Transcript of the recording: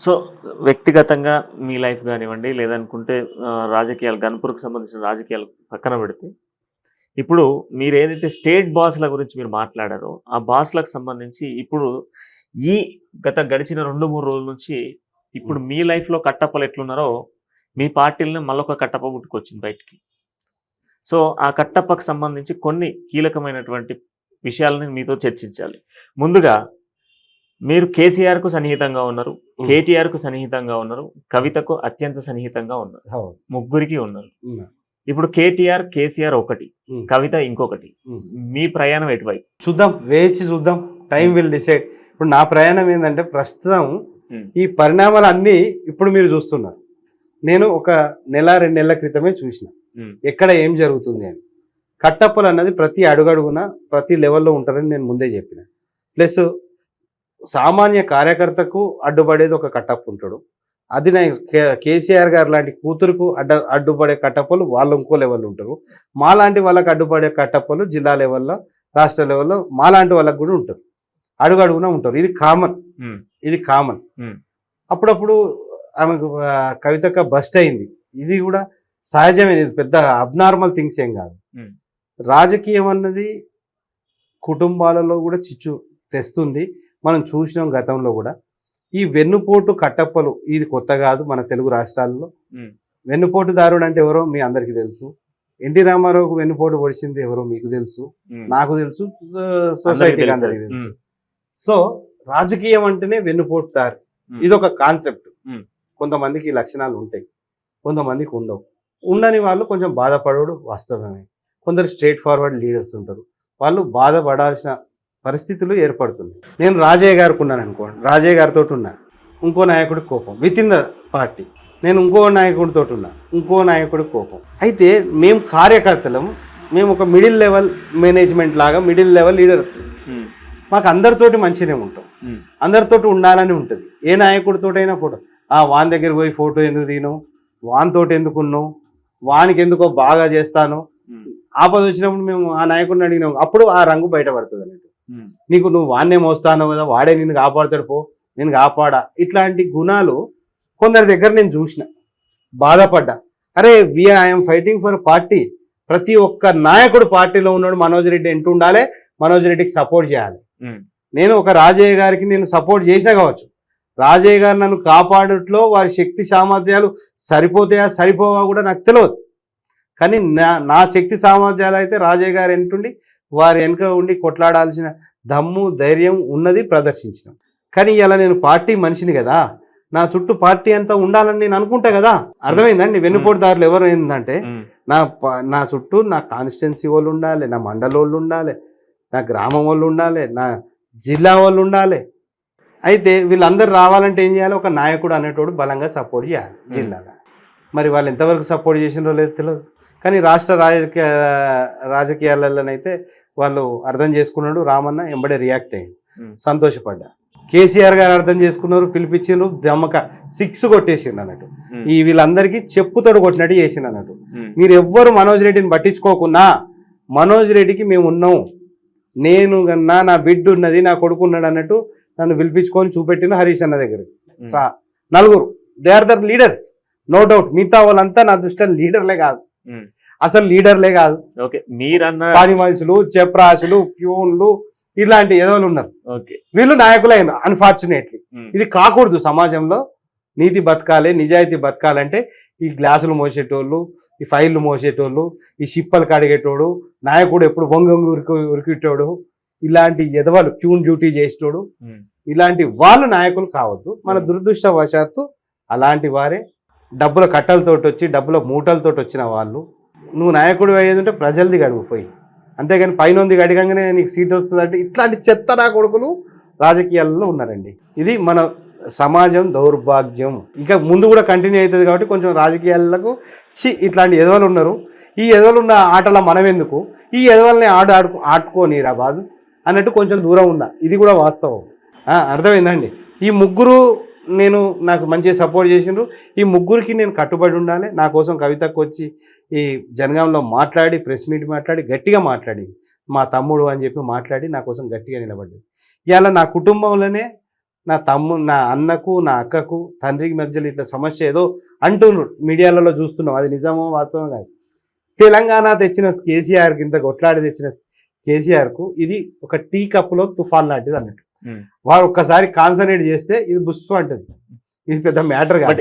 So వ్యక్తిగతంగా మీ life కానివ్వండి లేదనుకుంటే రాజకీయాలు గన్పూర్కి సంబంధించిన రాజకీయాలు పక్కన పెడితే ఇప్పుడు మీరు ఏదైతే స్టేట్ బాస్ల గురించి మీరు మాట్లాడారో ఆ బాస్లకు సంబంధించి ఇప్పుడు ఈ గత గడిచిన రెండు మూడు రోజుల నుంచి ఇప్పుడు మీ లైఫ్లో కట్టప్పలు ఎట్లున్నారో మీ పార్టీలను మళ్ళొక కట్టప్ప పుట్టుకొచ్చింది బయటికి. సో ఆ కట్టప్పకు సంబంధించి కొన్ని కీలకమైనటువంటి విషయాలని మీతో చర్చించాలి. ముందుగా మీరు కేసీఆర్కు సన్నిహితంగా ఉన్నారు Mm. కేటీఆర్కు సన్నిహితంగా ఉన్నారు కవితకు అత్యంత సన్నిహితంగా ఉన్నారు. ముగ్గురికి ఉన్నారు ఉన్నా. ఇప్పుడు కేటీఆర్ కేసీఆర్ ఒకటి. కవిత ఇంకొకటి. మీ ప్రయాణం ఎటువైపు చూద్దాం వేచి చూద్దాం టైం విల్ డిసైడ్ ఇప్పుడు నా ప్రయాణం ఏంటంటే ప్రస్తుతం. ఈ పరిణామాలు అన్నీ ఇప్పుడు మీరు చూస్తున్నారు నేను ఒక నెల రెండు నెలల క్రితమే చూసిన. ఎక్కడ ఏం జరుగుతుంది అని కట్టప్పలు అన్నది ప్రతి అడుగడుగున ప్రతి లెవెల్లో ఉంటారని నేను ముందే చెప్పిన ప్లస్ సామాన్య కార్యకర్తకు అడ్డుపడేది ఒక కట్టప్ప ఉంటాడు. అది నా కే- కేసీఆర్ గారు లాంటి కూతురుకు అడ్డ అడ్డుపడే కట్టప్పలు వాళ్ళు ఇంకో లెవెల్ ఉంటారు. మాలాంటి వాళ్ళకి అడ్డుపడే కట్టప్పలు జిల్లా లెవెల్లో రాష్ట్ర లెవెల్లో మాలాంటి వాళ్ళకి కూడా ఉంటారు. అడుగు అడుగున ఉంటారు. ఇది కామన్. ఇది కామన్. అప్పుడప్పుడు ఆమెకు ఆ, కవితక్క బస్ట్ అయింది. ఇది కూడా సహజమే. ఇది పెద్ద అబ్నార్మల్ థింగ్స్ ఏం కాదు. రాజకీయం అన్నది కుటుంబాలలో కూడా చిచ్చు తెస్తుంది. మనం చూసినాం గతంలో కూడా ఈ వెన్నుపోటు కట్టప్పలు ఇది కొత్త కాదు మన తెలుగు రాష్ట్రాల్లో Hmm. వెన్నుపోటుదారుడు అంటే ఎవరో మీ అందరికీ తెలుసు ఎన్టీ రామారావుకు వెన్నుపోటు పొడిచింది ఎవరో మీకు తెలుసు. నాకు తెలుసు సొసైటీకి. అందరికీ తెలుసు. సో రాజకీయం అంటేనే వెన్నుపోటుతారు Mm. ఇది ఒక కాన్సెప్ట్. కొంతమందికి లక్షణాలు ఉంటాయి కొంతమందికి ఉండవు ఉండని వాళ్ళు కొంచెం బాధపడడు వాస్తవమే కొందరు స్ట్రేట్ ఫార్వర్డ్ లీడర్స్ ఉంటారు వాళ్ళు బాధపడాల్సిన పరిస్థితులు ఏర్పడుతుంది. నేను రాజయ్య గారికి ఉన్నాను అనుకోండి. రాజయ్య గారితో ఉన్నా. ఇంకో నాయకుడికి కోపం. విత్ ఇన్ ద పార్టీ నేను ఇంకో నాయకుడితో ఉన్నా. ఇంకో నాయకుడికి కోపం. అయితే మేము కార్యకర్తలం. మేము ఒక మిడిల్ లెవెల్ మేనేజ్మెంట్ లాగా మిడిల్ లెవెల్ లీడర్స్. మాకు అందరితోటి మంచిగానే ఉంటాం. Mm. అందరితోటి ఉండాలని ఉంటుంది. ఏ నాయకుడితోటైనా ఫోటో. ఆ వాన్ దగ్గర పోయి ఫోటో ఎందుకు తీను? వాన్తోటి ఎందుకు ఉన్నావు వానికి ఎందుకో బాగా చేస్తాను? Mm. ఆపద వచ్చినప్పుడు మేము ఆ నాయకుడిని అడిగినాం. అప్పుడు ఆ రంగు బయటపడుతుంది అన్నట్టు. నీకు నువ్వు వాన్నే మోస్తాను కదా వాడే నిన్ను కాపాడుతాడు పో నేను కాపాడా? ఇట్లాంటి గుణాలు కొందరి దగ్గర నేను చూసిన. బాధపడ్డా. అరే we I'm fighting for party ప్రతి ఒక్క నాయకుడు పార్టీలో ఉన్నాడు మనోజ్ రెడ్డి ఎంటూ ఉండాలి మనోజ్ రెడ్డికి సపోర్ట్ చేయాలి. నేను ఒక రాజయ్య గారికి నేను సపోర్ట్ చేసినా కావచ్చు. రాజయ్య గారు నన్ను కాపాడట్లో వారి శక్తి సామర్థ్యాలు సరిపోతాయా సరిపోవా కూడా నాకు తెలియదు కానీ నా నా శక్తి సామర్థ్యాలు అయితే రాజయ్య గారు ఎంటుండి వారి వెనుక ఉండి కొట్లాడాల్సిన దమ్ము ధైర్యం ఉన్నది ప్రదర్శించిన. కానీ ఇలా నేను పార్టీ మనిషిని కదా నా చుట్టూ పార్టీ అంతా ఉండాలని నేను అనుకుంటా కదా. అర్థమైందండి? వెన్నుపోటుదారులు ఎవరు ఏంటంటే. నా నా చుట్టూ నా కాన్స్టిట్యున్సీ వాళ్ళు ఉండాలి నా మండల వాళ్ళు ఉండాలి నా గ్రామం వాళ్ళు ఉండాలి నా జిల్లా వాళ్ళు ఉండాలి. అయితే వీళ్ళందరూ రావాలంటే ఏం చేయాలి? ఒక నాయకుడు అనేటోడు బలంగా సపోర్ట్ చేయాలి జిల్లాలో. మరి వాళ్ళు ఎంతవరకు సపోర్ట్ చేసినో లేదో తెలియదు కానీ రాష్ట్ర రాజకీయ రాజకీయాలలోనైతే వాళ్ళు అర్థం చేసుకున్నాడు రామన్న ఎంబడే రియాక్ట్ అయ్యింది Mm. సంతోషపడ్డా కేసీఆర్ గారు అర్థం చేసుకున్నారు పిలిపించిండ్రు దమ్మక సిక్స్ కొట్టేసిండు అన్నట్టు. ఈ వీళ్ళందరికీ చెప్పుతోడు కొట్టినట్టు చేసిండు అన్నట్టు. మీరు ఎవ్వరు మనోజ్ రెడ్డిని పట్టించుకోకున్నా మనోజ్ రెడ్డికి మేము ఉన్నాం నేను కన్నా నా బిడ్డ ఉన్నది నా కొడుకు ఉన్నాడు అన్నట్టు నన్ను పిలిపించుకొని చూపెట్టిన హరీష్ అన్న దగ్గర. సా- నలుగురు they are the leaders no doubt మిగతా వాళ్ళంతా నా దృష్టిలో లీడర్లే కాదు. అసలు లీడర్లే కాదు. ఓకే మీరన్న పని మనుషులు చెప్రాసులు ప్యూన్లు ఇలాంటి ఏదోలు ఉన్నారు. వీళ్ళు నాయకులైన అన్ఫార్చునేట్లీ. ఇది కాకూడదు సమాజంలో. నీతి బతకాలి నిజాయితీ బతకాలంటే ఈ గ్లాసులు మోసేటోళ్ళు ఈ ఫైళ్ళు మోసేటోళ్ళు ఈ షిప్పలు కడిగేటోడు నాయకుడు ఎప్పుడు వంగంగి ఉరికి ఉరికిటోడు ఇలాంటి ఎదవలు క్యూన్ డ్యూటీ చేసేటోడు. ఇలాంటి వాళ్ళు నాయకులు కావద్దు. మన దురదృష్టవశాత్తు అలాంటి వారే డబ్బుల కట్టలతోటి వచ్చి డబ్బుల మూటలతోటి వచ్చిన వాళ్ళు నువ్వు నాయకుడు అయ్యేది ఉంటే ప్రజలది పోయి. అంతేగాని పైన గడిగంగానే నీకు సీట్ వస్తుంది అంటే ఇట్లాంటి చెత్త నా కొడుకులు రాజకీయాల్లో ఉన్నారండి. ఇది మన సమాజం దౌర్భాగ్యం. ఇంకా ముందు కూడా కంటిన్యూ అవుతుంది కాబట్టి కొంచెం రాజకీయాలకు చి ఇట్లాంటి ఎదవలు ఉన్నారు. ఈ ఎదవలు ఉన్న ఆటల మనం ఎందుకు ఈ ఎదవల్ని ఆడు ఆడుకు ఆడుకోని రా బాదు? అన్నట్టు కొంచెం దూరం ఉన్నా. ఇది కూడా వాస్తవం. అర్థమైందండి ఈ ముగ్గురు నేను నాకు మంచి సపోర్ట్ చేసిండ్రు. ఈ ముగ్గురికి నేను కట్టుబడి ఉండాలి. నా కోసం కవితకు వచ్చి ఈ జనగామంలో మాట్లాడి ప్రెస్ మీట్ మాట్లాడి గట్టిగా మాట్లాడి. మా తమ్ముడు అని చెప్పి మాట్లాడి నా కోసం గట్టిగా నిలబడ్డు ఇవాళ నా కుటుంబంలోనే నా తమ్ము నా అన్నకు నా అక్కకు తండ్రికి మధ్యలో ఇట్లా సమస్య ఏదో అంటున్నారు. మీడియాలలో చూస్తున్నాం. అది నిజమో వాస్తవం కాదు. తెలంగాణ తెచ్చిన కేసీఆర్కి ఇంత కొట్లాడి తెచ్చిన కేసీఆర్కు ఇది ఒక టీ కప్లో తుఫాన్ లాంటిది అన్నట్టు. Hmm. వారు ఒక్కసారి కాన్సన్ట్రేట్ చేస్తే ఇది బుస్సు అంటది. ఇది పెద్ద మ్యాటర్ కాదు.